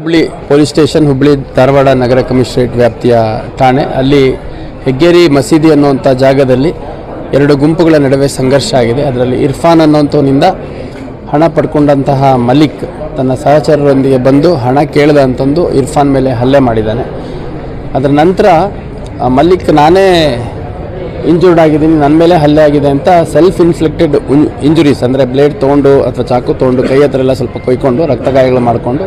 Hubli police station, Hubli Dharwad ನಗರ commissionerate ವ್ಯಾಪ್ತಿಯ ಠಾಣೆ. ಅಲ್ಲಿ ಹೆಗ್ಗೇರಿ ಮಸೀದಿ ಅನ್ನುವಂಥ ಜಾಗದಲ್ಲಿ ಎರಡು ಗುಂಪುಗಳ ನಡುವೆ ಸಂಘರ್ಷ ಆಗಿದೆ. ಅದರಲ್ಲಿ ಇರ್ಫಾನ್ ಅನ್ನೋಂಥವನಿಂದ ಹಣ ಪಡ್ಕೊಂಡಂತಹ ಮಲಿಕ್ ತನ್ನ ಸಹಚರರೊಂದಿಗೆ ಬಂದು ಹಣ ಕೇಳಿದ ಅಂತಂದು ಇರ್ಫಾನ್ ಮೇಲೆ ಹಲ್ಲೆ ಮಾಡಿದ್ದಾನೆ. ಅದರ ನಂತರ ಮಲ್ಲಿಕ್ ನಾನೇ ಇಂಜೂರ್ಡ್ ಆಗಿದ್ದೀನಿ ನನ್ನ ಮೇಲೆ ಹಲ್ಲೆ ಆಗಿದೆ ಅಂತ ಸೆಲ್ಫ್ ಇನ್ಫ್ಲೆಕ್ಟೆಡ್ ಇಂಜುರೀಸ್ ಅಂದರೆ ಬ್ಲೇಡ್ ತೊಗೊಂಡು ಅಥವಾ ಚಾಕು ತೊಗೊಂಡು ಕೈ ಹತ್ರ ಎಲ್ಲ ಸ್ವಲ್ಪ ಕೊಯ್ಕೊಂಡು ರಕ್ತ ಗಾಯಗಳು ಮಾಡಿಕೊಂಡು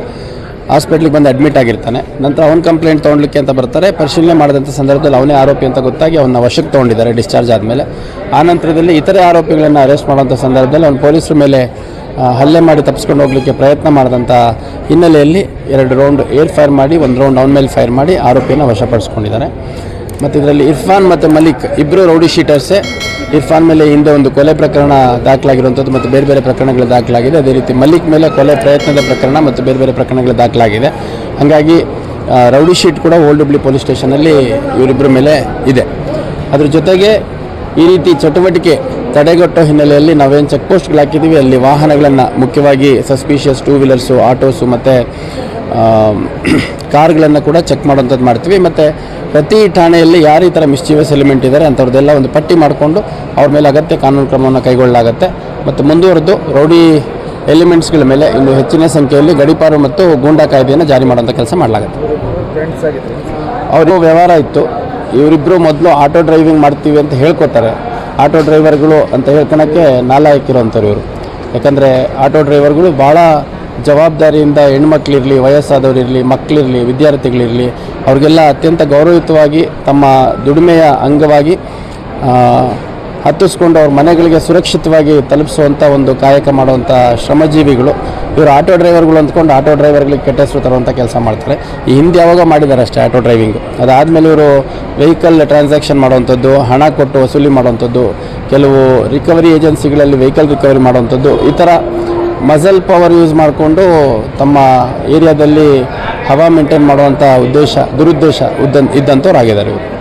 ಹಾಸ್ಪಿಟ್ಲಿಗೆ ಬಂದು ಅಡ್ಮಿಟ್ ಆಗಿರ್ತಾನೆ. ನಂತರ ಅವ್ನ ಕಂಪ್ಲೇಂಟ್ ತೊಗೊಳ್ಲಿಕ್ಕೆ ಅಂತ ಬರ್ತಾರೆ. ಪರಿಶೀಲನೆ ಮಾಡಿದಂಥ ಸಂದರ್ಭದಲ್ಲಿ ಅವನೇ ಆರೋಪಿ ಅಂತ ಗೊತ್ತಾಗಿ ಅವನ್ನ ವಶಕ್ಕೆ ತೊಗೊಂಡಿದ್ದಾರೆ, ಡಿಸ್ಚಾರ್ಜ್ ಆದಮೇಲೆ. ಆ ನಂತರದಲ್ಲಿ ಇತರೆ ಆರೋಪಿಗಳನ್ನು ಅರೆಸ್ಟ್ ಮಾಡುವಂಥ ಸಂದರ್ಭದಲ್ಲಿ ಅವ್ನು ಪೊಲೀಸರ ಮೇಲೆ ಹಲ್ಲೆ ಮಾಡಿ ತಪ್ಪಿಸ್ಕೊಂಡು ಹೋಗಲಿಕ್ಕೆ ಪ್ರಯತ್ನ ಮಾಡಿದಂಥ ಹಿನ್ನೆಲೆಯಲ್ಲಿ ಎರಡು ರೌಂಡ್ ಏರ್ ಫೈರ್ ಮಾಡಿ, ಒಂದು ರೌಂಡ್ ಅವನ ಮೇಲೆ ಫೈರ್ ಮಾಡಿ ಆರೋಪಿಯನ್ನು ವಶಪಡಿಸ್ಕೊಂಡಿದ್ದಾರೆ. ಮತ್ತು ಇದರಲ್ಲಿ ಇರ್ಫಾನ್ ಮತ್ತು ಮಲಿಕ್ ಇಬ್ಬರು ರೌಡಿ ಶೀಟರ್ಸೇ ಇರ್ಫಾನ್ ಮೇಲೆ ಹಿಂದೆ ಒಂದು ಕೊಲೆ ಪ್ರಕರಣ ದಾಖಲಾಗಿರುವಂಥದ್ದು ಮತ್ತು ಬೇರೆ ಬೇರೆ ಪ್ರಕರಣಗಳು ದಾಖಲಾಗಿದೆ. ಅದೇ ರೀತಿ ಮಲಿಕ್ ಮೇಲೆ ಕೊಲೆ ಪ್ರಯತ್ನದ ಪ್ರಕರಣ ಮತ್ತು ಬೇರೆ ಬೇರೆ ಪ್ರಕರಣಗಳು ದಾಖಲಾಗಿದೆ. ಹಾಗಾಗಿ ರೌಡಿ ಶೀಟ್ ಕೂಡ ಓಲ್ಡ್ ಹುಬ್ಳಿ ಪೊಲೀಸ್ ಸ್ಟೇಷನಲ್ಲಿ ಇವರಿಬ್ಬರ ಮೇಲೆ ಇದೆ. ಅದ್ರ ಜೊತೆಗೆ ಈ ರೀತಿ ಚಟುವಟಿಕೆ ತಡೆಗಟ್ಟೋ ಹಿನ್ನೆಲೆಯಲ್ಲಿ ನಾವೇನು ಚೆಕ್ ಪೋಸ್ಟ್ಗಳು ಹಾಕಿದ್ದೀವಿ ಅಲ್ಲಿ ವಾಹನಗಳನ್ನು ಮುಖ್ಯವಾಗಿ ಸಸ್ಪಿಷಿಯಸ್ ಟೂ ವೀಲರ್ಸು ಆಟೋಸು ಮತ್ತು ಕಾರ್ಗಳನ್ನು ಕೂಡ ಚೆಕ್ ಮಾಡುವಂಥದ್ದು ಮಾಡ್ತೀವಿ. ಮತ್ತು ಪ್ರತಿ ಠಾಣೆಯಲ್ಲಿ ಯಾರು ಈ ಥರ ಮಿಸ್ಚೀವಿಯಸ್ ಎಲಿಮೆಂಟ್ ಇದ್ದಾರೆ ಅಂಥವ್ರದ್ದೆಲ್ಲ ಒಂದು ಪಟ್ಟಿ ಮಾಡಿಕೊಂಡು ಅವ್ರ ಮೇಲೆ ಅಗತ್ಯ ಕಾನೂನು ಕ್ರಮವನ್ನು ಕೈಗೊಳ್ಳಲಾಗುತ್ತೆ. ಮತ್ತು ಮುಂದುವರೆದು ರೌಡಿ ಎಲಿಮೆಂಟ್ಸ್ಗಳ ಮೇಲೆ ಇನ್ನು ಹೆಚ್ಚಿನ ಸಂಖ್ಯೆಯಲ್ಲಿ ಗಡಿಪಾರು ಮತ್ತು ಗೂಂಡಾ ಕಾಯ್ದೆಯನ್ನು ಜಾರಿ ಮಾಡುವಂಥ ಕೆಲಸ ಮಾಡಲಾಗುತ್ತೆ. ಅವ್ರಿಗೂ ವ್ಯವಹಾರ ಇತ್ತು. ಇವರಿಬ್ಬರು ಮೊದಲು ಆಟೋ ಡ್ರೈವಿಂಗ್ ಮಾಡ್ತೀವಿ ಅಂತ ಹೇಳ್ಕೊತಾರೆ. ಆಟೋ ಡ್ರೈವರ್ಗಳು ಅಂತ ಹೇಳ್ಕೊಳಕ್ಕೆ ನಾಲಾಯಕಿರುವಂಥವ್ರು ಇವರು. ಯಾಕಂದರೆ ಆಟೋ ಡ್ರೈವರ್ಗಳು ಭಾಳ ಜವಾಬ್ದಾರಿಯಿಂದ ಹೆಣ್ಮಕ್ಳಿರಲಿ, ವಯಸ್ಸಾದವರಿರಲಿ ಮಕ್ಕಳಿರಲಿ ವಿದ್ಯಾರ್ಥಿಗಳಿರಲಿ, ಅವ್ರಿಗೆಲ್ಲ ಅತ್ಯಂತ ಗೌರವಯುತವಾಗಿ ತಮ್ಮ ದುಡಿಮೆಯ ಅಂಗವಾಗಿ ಹತ್ತಿಸ್ಕೊಂಡು ಅವ್ರ ಮನೆಗಳಿಗೆ ಸುರಕ್ಷಿತವಾಗಿ ತಲುಪಿಸುವಂಥ ಒಂದು ಕಾಯಕ ಮಾಡುವಂಥ ಶ್ರಮಜೀವಿಗಳು. ಇವರು ಆಟೋ ಡ್ರೈವರ್ಗಳು ಅಂದ್ಕೊಂಡು ಆಟೋ ಡ್ರೈವರ್ಗಳಿಗೆ ಕೆಟ್ಟ ಹೆಸರು ತರುವಂಥ ಕೆಲಸ ಮಾಡ್ತಾರೆ. ಈ ಹಿಂದೆ ಯಾವಾಗ ಮಾಡಿದ್ದಾರೆ ಅಷ್ಟೇ ಆಟೋ ಡ್ರೈವಿಂಗು. ಅದಾದಮೇಲೆ ಇವರು ವೆಹಿಕಲ್ ಟ್ರಾನ್ಸಾಕ್ಷನ್ ಮಾಡುವಂಥದ್ದು ಹಣ ಕೊಟ್ಟು ವಸೂಲಿ ಮಾಡುವಂಥದ್ದು ಕೆಲವು ರಿಕವರಿ ಏಜೆನ್ಸಿಗಳಲ್ಲಿ ವೆಹಿಕಲ್ ರಿಕವರಿ ಮಾಡುವಂಥದ್ದು ಈ ಥರ ಮಸಲ್ ಪವರ್ ಯೂಸ್ ಮಾಡಿಕೊಂಡು ತಮ್ಮ ಏರಿಯಾದಲ್ಲಿ ಹವಾ ಮೇಂಟೈನ್ ಮಾಡುವಂಥ ಉದ್ದೇಶ ದುರುದ್ದೇಶ ಇದ್ದಂಥವ್ರು ಆಗಿದ್ದಾರೆ ಇವರು.